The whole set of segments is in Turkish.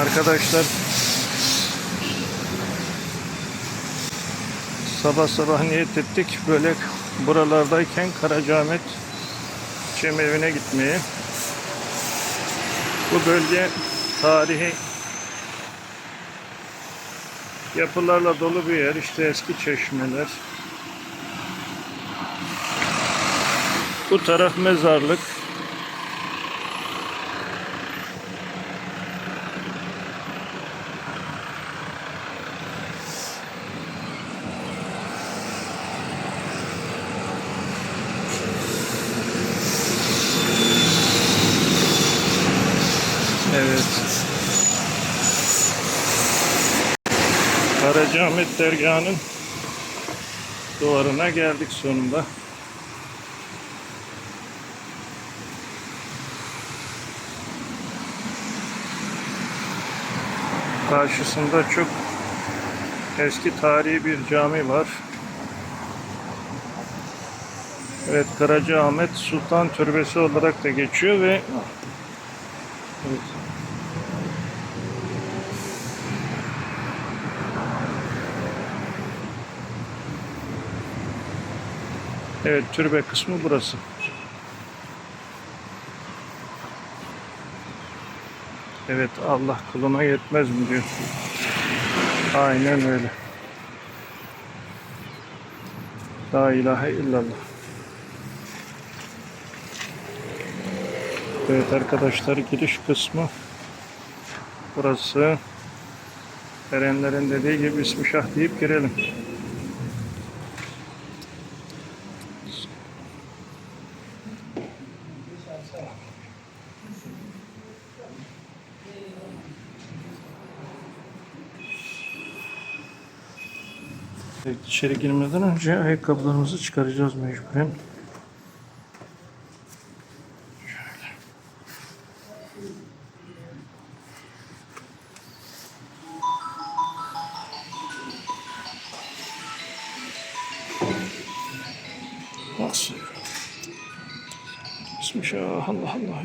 Arkadaşlar sabah sabah niyet ettik böyle buralardayken Karacaahmet Cemevi'ne gitmeye. Bu bölge tarihi yapılarla dolu bir yer. İşte eski çeşmeler. Bu taraf mezarlık. Evet. Karacaahmet Dergahı'nın duvarına geldik sonunda. Karşısında çok eski tarihi bir cami var. Evet Karacaahmet Sultan Türbesi olarak da geçiyor ve evet. Evet türbe kısmı burası. Evet Allah kuluna yetmez mi diyor. Aynen öyle. La ilahe illallah. Evet arkadaşlar giriş kısmı burası. Erenlerin dediği gibi Bismillah deyip girelim. Evet, içeri girmeden önce ayakkabılarımızı çıkaracağız mecburen. Şöyle. Nasıl? Bismillah, Allah Allah.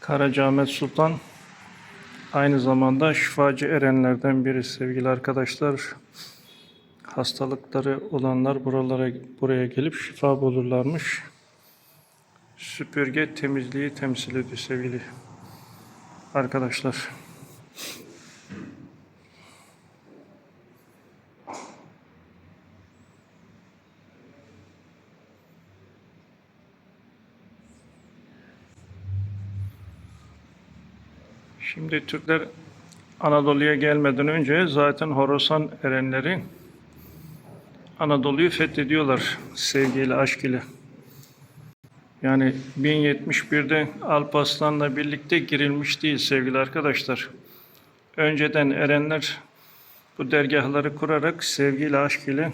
Karacaahmet Sultan aynı zamanda şifacı erenlerden biri sevgili arkadaşlar. Hastalıkları olanlar buralara buraya gelip şifa bulurlarmış. Süpürge temizliği temsil ediyor sevgili arkadaşlar. Şimdi Türkler Anadolu'ya gelmeden önce zaten Horasan erenleri Anadolu'yu fethediyorlar sevgiyle, aşk ile. Yani 1071'de Alparslan'la birlikte girilmiş değil sevgili arkadaşlar. Önceden erenler bu dergahları kurarak sevgiyle, aşk ile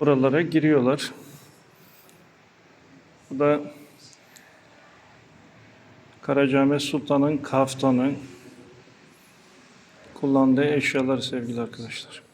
buralara giriyorlar. Bu da Karacaahmet Sultan'ın kaftanı kullandığı eşyalar sevgili arkadaşlar.